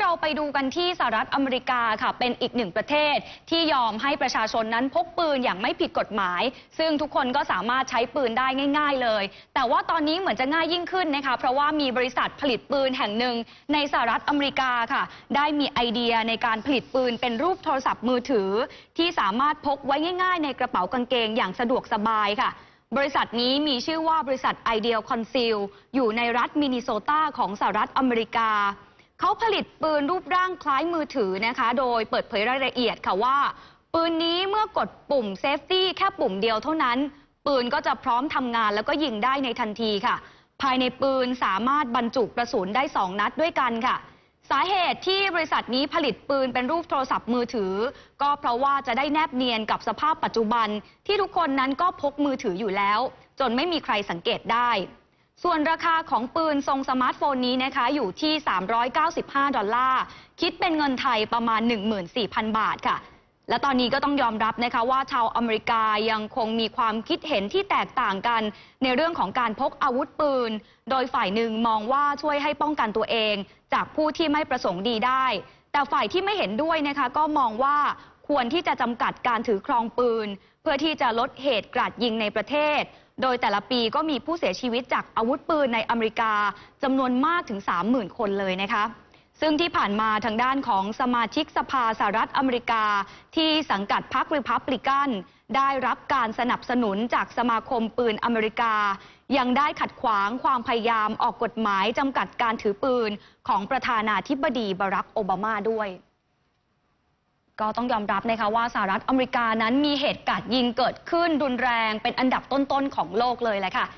เราไปดูกันที่สหรัฐอเมริกาค่ะเป็นอีกหนึ่งประเทศที่ยอมให้ประชาชนนั้นพกปืนอย่างไม่ผิดกฎหมาย ซึ่งทุกคนก็สามารถใช้ปืนได้ง่าย ๆเลย แต่ว่าตอนนี้เหมือนจะง่ายยิ่งขึ้นนะคะเพราะว่ามีบริษัทผลิตปืนแห่งหนึ่งในสหรัฐอเมริกาค่ะ ได้มีไอเดียในการผลิตปืนเป็นรูปโทรศัพท์มือถือ ที่สามารถพกไว้ง่าย ๆ ในกระเป๋ากางเกงอย่างสะดวกสบายค่ะบริษัทนี้มีชื่อว่าบริษัท Ideal Conceal อยู่ในรัฐมินนิโซตาของสหรัฐอเมริกา เขาผลิตปืนรูปร่างคล้ายมือถือนะคะ โดยเปิดเผยรายละเอียดค่ะว่า ปืนนี้เมื่อกดปุ่มเซฟตี้แค่ปุ่มเดียวเท่านั้น ปืนก็จะพร้อมทำงานแล้วก็ยิงได้ในทันทีค่ะ ภายในปืนสามารถบรรจุกระสุนได้ 2 นัดด้วยกันค่ะ สาเหตุที่บริษัทนี้ผลิตปืนเป็นรูปโทรศัพท์มือถือ ก็เพราะว่าจะได้แนบเนียนกับสภาพปัจจุบัน ที่ทุกคนนั้นก็พกมือถืออยู่แล้ว จนไม่มีใครสังเกตได้ ส่วนราคาของปืนทรงสมาร์ทโฟนนี้นะคะอยู่ที่ 395 ดอลลาร์ คิดเป็นเงินไทยประมาณ 14,000 บาทค่ะ และตอนนี้ก็ต้องยอมรับนะคะว่าชาวอเมริกายังคงมีความคิดเห็นที่แตกต่างกัน ในเรื่องของการพกอาวุธปืน โดยฝ่ายหนึ่งมองว่าช่วยให้ป้องกันตัวเอง จากผู้ที่ไม่ประสงค์ดีได้ แต่ฝ่ายที่ไม่เห็นด้วยนะคะก็มองว่า ควรที่จะจำกัดการถือครองปืน เพื่อที่จะลดเหตุกราดยิงในประเทศ โดยแต่ละปีก็มีผู้เสียชีวิตจากอาวุธปืนในอเมริกาจำนวนมากถึง 30,000 คนเลยนะคะซึ่งที่ผ่านมาทางด้านของสมาชิกสภาสหรัฐอเมริกา ที่สังกัดพรรคริพับลิกัน ได้รับการสนับสนุนจากสมาคมปืนอเมริกา ยังได้ขัดขวางความพยายามออกกฎหมายจำกัดการถือปืนของประธานาธิบดีบารักโอบามาด้วย ก็ต้องยอมรับนะคะว่าสหรัฐอเมริกานั้นมีเหตุการณ์ยิงเกิดขึ้นรุนแรงเป็นอันดับต้นๆของโลกเลยแหละค่ะ